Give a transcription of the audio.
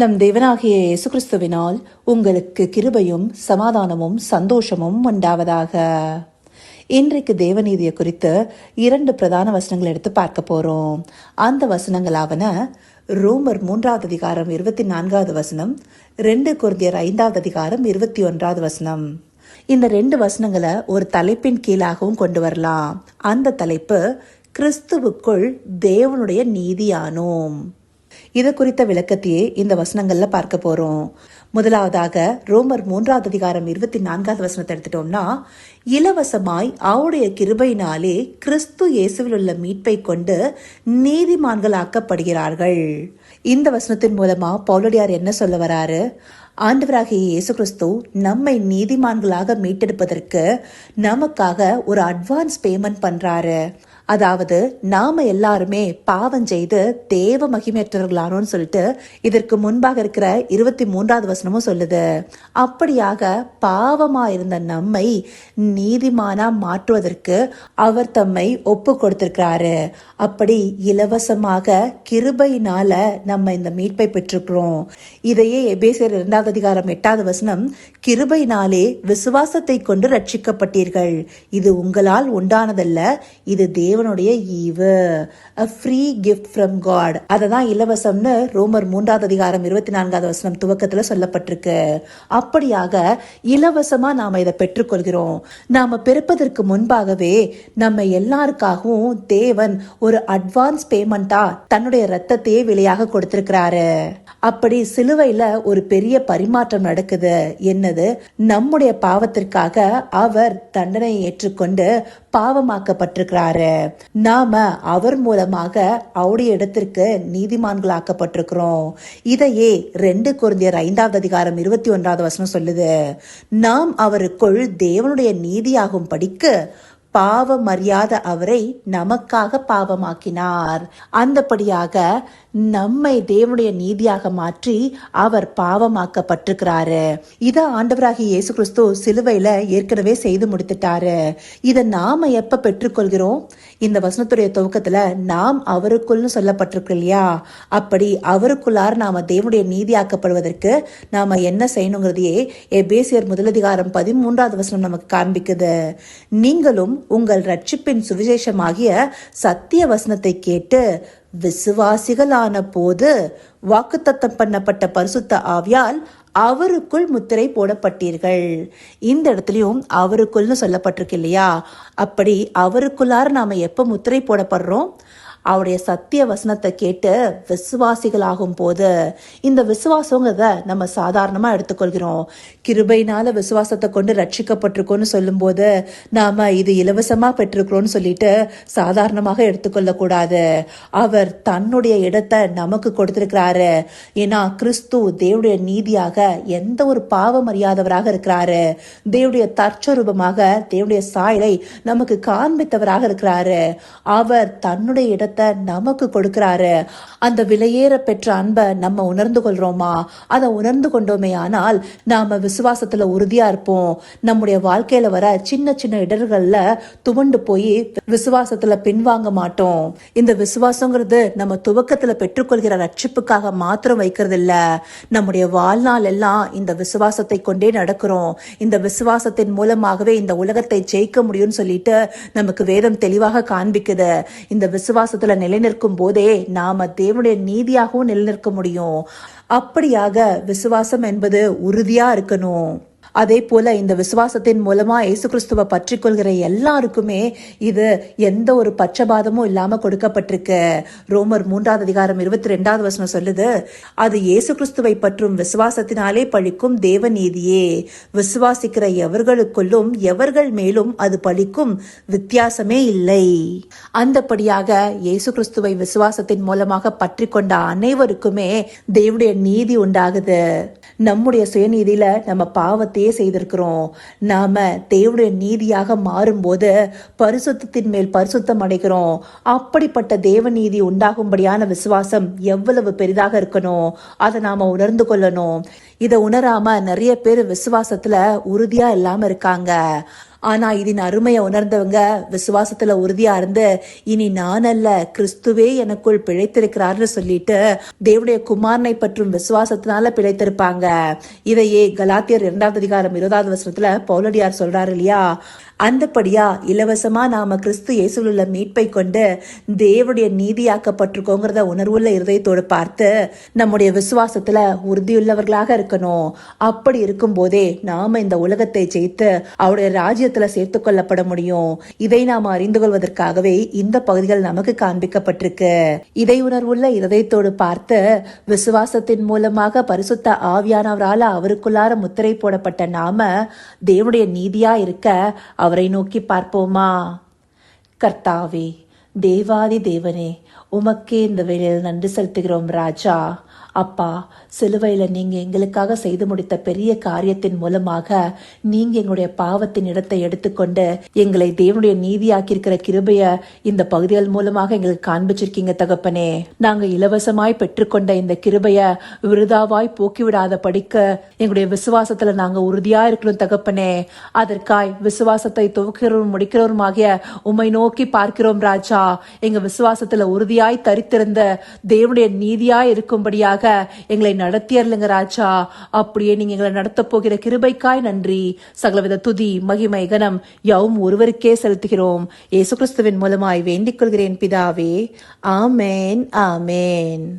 நம் தேவனாகிய இயேசு கிறிஸ்துவினால் உங்களுக்கு கிருபையும் சமாதானமும் சந்தோஷமும் உண்டாவதாக. இன்றைக்கு தேவநீதியை குறித்து இரண்டு பிரதான வசனங்கள் எடுத்து பார்க்க போறோம். அந்த வசனங்களாவன ரோமர் மூன்றாவது அதிகாரம் இருபத்தி நான்காவது வசனம் ரெண்டு குருந்தியர் ஐந்தாவது அதிகாரம் இருபத்தி ஒன்றாவது வசனம். இந்த ரெண்டு வசனங்களை ஒரு தலைப்பின் கீழாகவும் கொண்டு வரலாம். அந்த தலைப்பு கிறிஸ்துவுக்குள் தேவனுடைய நீதியானோம். இது குறித்த விளக்கத்தையே இந்த வசனங்கள்ல பார்க்க போறோம். முதலாவதாக ரோமர் மூன்றாவது அதிகாரம் இருபத்தி நான்காவது வசனத்தை எடுத்துட்டோம்னா இலவசமாய் அவருடைய கிருபையினாலே கிறிஸ்து இயேசுவில் உள்ள மீட்பை கொண்டு நீதிமான்கள் ஆக்கப்படுகிறார்கள் இந்த வசனத்தின் மூலமா பவுலடியார் என்ன சொல்ல வராரு? ஆண்டவராகிய இயேசு கிறிஸ்து நம்மை நீதிமான்களாக மீட்டெடுப்பதற்கு நமக்காக ஒரு அட்வான்ஸ் பேமெண்ட் பண்றாரு. அதாவது நாம எல்லாருமே பாவம் செய்து தேவ மகிமையற்றவர்களானோன்னு சொல்லிட்டு இதற்கு முன்பாக இருக்கிற இருபத்தி மூன்றாவது வசனமும் சொல்லுது. அப்படியாக பாவமா இருந்த நம்மை நீதிமானா மாற்றுவதற்கு அவர் தம்மை ஒப்பு கொடுத்திருக்கிறாரு. அப்படி இலவசமாக கிருபையினால நம்ம இந்த மீட்பை பெற்றிருக்கிறோம். இதையே எபேசியர் இரண்டாவது அதிகாரம் எட்டாவது வசனம் கிருபையினாலே விசுவாசத்தை கொண்டு ரட்சிக்கப்பட்டீர்கள். இது உங்களால் உண்டானதல்ல. இது தேவ தேவனுடைய ஈவு. A free gift from God அதை தான் இலவசம்னு ரோமர் மூன்றாவது அதிகாரம் இருபத்தி நான்காவது வசனம் துவக்கத்தில் சொல்லப்பட்டிருக்கு. அப்படியாக இலவசமாக நாம் இதை பெற்றுக்கொள்கிறோம். நாம் பிறப்பதற்கு முன்பாகவே நம்ம எல்லாருக்காகவும் தேவன் ஒரு அட்வான்ஸ் பேமெண்ட்டாக தன்னுடைய ரத்தத்தையே விலையாக கொடுத்திருக்கிறாரு. அப்படி சிலுவையில் ஒரு பெரிய பரிமாற்றம் நடக்குது. என்னது? நம்முடைய பாவத்திற்காக அவர் தண்டனை ஏற்றுக்கொண்டு பாவமாக்கப்பட்டிருக்கிறாரு. நாம அவர் மூலமாக அவருடைய இடத்திற்கு நீதிமான்களாக்கப்பட்டிருக்கிறோம். இதையே ரெண்டு குருந்தியர் ஐந்தாவது அதிகாரம் இருபத்தி ஒன்றாவது வசனம் சொல்லுது. நாம் அவருக்குள் தேவனுடைய நீதியாகும் படிக்கு பாவம் அறியாத அவரை நமக்காக பாவமாக்கினார். அந்தபடியாக நம்மை தேவனுடைய நீதியாக மாற்றி அவர் பாவமாக்கப்பட்டிருக்கிறாரு. இத ஆண்டவராகிய இயேசு கிறிஸ்து சிலுவையில ஏற்கனவே செய்து முடித்துட்டாரு. இத நாம எப்ப பெற்றுக்கொள்கிறோம்? இந்த வசனத்துடைய துவக்கத்துல நாம் அவருக்குள்னு சொல்லப்பட்டிருக்கு இல்லையா? அப்படி அவருக்குள்ளார் நாம தேவனுடைய நீதியாக்கப்படுவதற்கு நாம என்ன செய்யணுங்கிறதையே எபேசியர் முதலதிகாரம் பதிமூன்றாவது வசனம் நமக்கு காண்பிக்குது. நீங்களும் உங்கள் ரட்சிப்பின் சுவிசேஷமாகிய சத்திய வசனத்தை கேட்டு விசுவாசிகளான போது வாக்குத்தத்தம் பண்ணப்பட்ட பரிசுத்த ஆவியால் அவருக்குள் முத்திரை போடப்பட்டீர்கள். இந்த இடத்துலையும் அவருக்குள்னு சொல்லப்பட்டிருக்கு இல்லையா? அப்படி அவருக்குள்ளார நாம எப்ப முத்திரை போடப்படுறோம்? அவருடைய சத்திய வசனத்தை கேட்டு விசுவாசிகளாகும் போது இந்த விசுவாசங்கிறத நம்ம சாதாரணமாக எடுத்துக்கொள்கிறோம். கிருபையினால விசுவாசத்தை கொண்டு ரட்சிக்கப்பட்டிருக்கோம்னு சொல்லும்போது நாம இது இலவசமாக பெற்றிருக்கிறோம்னு சொல்லிட்டு சாதாரணமாக எடுத்துக்கொள்ளக்கூடாது. அவர் தன்னுடைய இடத்தை நமக்கு கொடுத்துருக்கிறாரு. ஏன்னா கிறிஸ்து தேவடைய நீதியாக எந்த ஒரு பாவம் அறியாதவராக இருக்கிறாரு. தேவடைய தற்சரூபமாக தேவடைய சாயலை நமக்கு காண்பித்தவராக இருக்கிறாரு. அவர் தன்னுடைய இடத்தை நமக்கு கொடுக்கிறாரு. அந்த விலையேற பெற்ற அன்பை நம்ம உணர்ந்து கொள்றோமா? அதை உணர்ந்து கொண்டோமே ஆனால் நாம விசுவாசத்துல உறுதியா இருப்போம். நம்முடைய வாழ்க்கையில வர சின்ன சின்ன இடர்கள்ல துவண்டு போய் விசுவாசத்துல பின்வாங்க மாட்டோம். இந்த விசுவாசங்கிறது நம்ம துவக்கத்துல பெற்றுக்கொள்கிற ரட்சிப்புக்காக மாத்திரம் வைக்கிறது இல்ல நம்முடைய வாழ்நாள் எல்லாம் இந்த விசுவாசத்தை கொண்டே நடக்கிறோம். இந்த விசுவாசத்தின் மூலமாகவே இந்த உலகத்தை ஜெயிக்க முடியும்னு சொல்லிட்டு நமக்கு வேதம் தெளிவாக காண்பிக்குது. இந்த விசுவாசத்துல நிலைநிற்கும் போதே நாம தேவனுடைய நீதியாகவும் நிலைநிற்க முடியும். அப்படியாக விசுவாசம் என்பது உறுதியா இருக்கணும். அதே போல இந்த விசுவாசத்தின் மூலமா இயேசு கிறிஸ்துவ பற்றி கொள்கிற எல்லாருக்குமே இது எந்த ஒரு பட்சபாதமும் இல்லாம கொடுக்கப்பட்டிருக்கு. ரோமர் மூன்றாவது அதிகாரம் இருபத்தி ரெண்டாவது வசனம் சொல்லுது அது இயேசு கிறிஸ்துவை பற்றும் விசுவாசத்தினாலே பழிக்கும் தேவ நீதியே. விசுவாசிக்கிற எவர்களுக்குள்ளும் எவர்கள் மேலும் அது பழிக்கும் வித்தியாசமே இல்லை. அந்தபடியாக இயேசு கிறிஸ்துவை விசுவாசத்தின் மூலமாக பற்றி கொண்ட அனைவருக்குமே தேவனுடைய நீதி உண்டாகுது. நம்முடைய சுயநீதியில நம்ம பாவத்தையே செய்திருக்கிறோம். நாம தேவனுடைய நீதியாக மாறும்போது பரிசுத்தத்தின் மேல் பரிசுத்தம் அடைகிறோம். அப்படிப்பட்ட தேவ நீதி உண்டாகும்படியான விசுவாசம் எவ்வளவு பெரிதாக இருக்கணும்? அதை நாம உணர்ந்து கொள்ளணும். இதை உணராம நிறைய பேர் விசுவாசத்துல உறுதியா இல்லாம இருக்காங்க. ஆனா இதன் அருமையை உணர்ந்தவங்க விசுவாசத்துல உறுதியா இருந்து இனி நான் அல்ல கிறிஸ்துவே எனக்குள் பிழைத்திருக்கிறார்னு சொல்லிட்டு தேவனுடைய குமாரனை பற்றும் விசுவாசத்தினால பிழைத்திருப்பாங்க. இதையே கலாத்தியர் இரண்டாவது அதிகாரம் இருபதாவது வசனத்துல பௌலடியார் சொல்றாரு இல்லையா? அந்தபடியா இலவசமா நாம கிறிஸ்து இயேசுள்ள உள்ள மீட்பை கொண்டு தேவனுடைய நீதியாக்கப்பட்டிருக்கோங்கிறத உணர்வுள்ள இருதயத்தோடு பார்த்து நம்முடைய விசுவாசத்துல உறுதியுள்ளவர்களாக இருக்கணும். அப்படி இருக்கும் போதே நாம இந்த உலகத்தை ஜெயித்து அவருடைய ராஜ்யத்துல சேர்த்து கொள்ளப்பட முடியும். இதை நாம அறிந்து கொள்வதற்காகவே இந்த பகுதிகள் நமக்கு காண்பிக்கப்பட்டிருக்கு. இதை உணர்வுள்ள இருதயத்தோடு பார்த்து விசுவாசத்தின் மூலமாக பரிசுத்த ஆவியானவரால அவருக்குள்ளார முத்திரை போடப்பட்ட நாம தேவனுடைய நீதியா இருக்க அவரை நோக்கி பார்ப்போமா? கர்த்தாவே தேவாதி தேவனே உமக்கே இந்த வேளையில் நன்றி செலுத்துகிறோம் ராஜா. அப்பா சிலுவையில நீங்க எங்களுக்காக செய்து முடித்த பெரிய காரியத்தின் மூலமாக நீங்க எங்களுடைய பாவத்தின் இடத்தை எடுத்துக்கொண்டு எங்களை தேவனுடைய நீதியாக்கியிருக்கிற கிருபையை இந்த பகுதிகள் மூலமாக எங்களுக்கு காண்பிச்சிருக்கீங்க தகப்பனே. நாங்க இலவசமாய் பெற்றுக்கொண்ட இந்த கிருபையை விருதாவாய் போக்கிவிடாத படிக்க எங்களுடைய விசுவாசத்துல நாங்க உறுதியா இருக்கணும் தகப்பனே. அதற்காய் விசுவாசத்தை துவக்கிறவரும் முடிக்கிறவருமாகிய உம்மை நோக்கி பார்க்கிறோம் ராஜா. ராஜா எங்க விசுவாசத்துல உறுதியாய் தரித்திருந்த தேவனுடைய நீதியாய் இருக்கும்படியாக எங்களை நடத்தியர்லுங்க ராஜா. அப்படியே நீங்க எங்களை நடத்த போகிற கிருபைக்காய் நன்றி. சகலவித துதி மகிமை கனம் யாவும் ஒருவருக்கே செலுத்துகிறோம். இயேசு கிறிஸ்துவின் மூலமாய் வேண்டிக் கொள்கிறேன் பிதாவே. ஆமேன் ஆமேன்.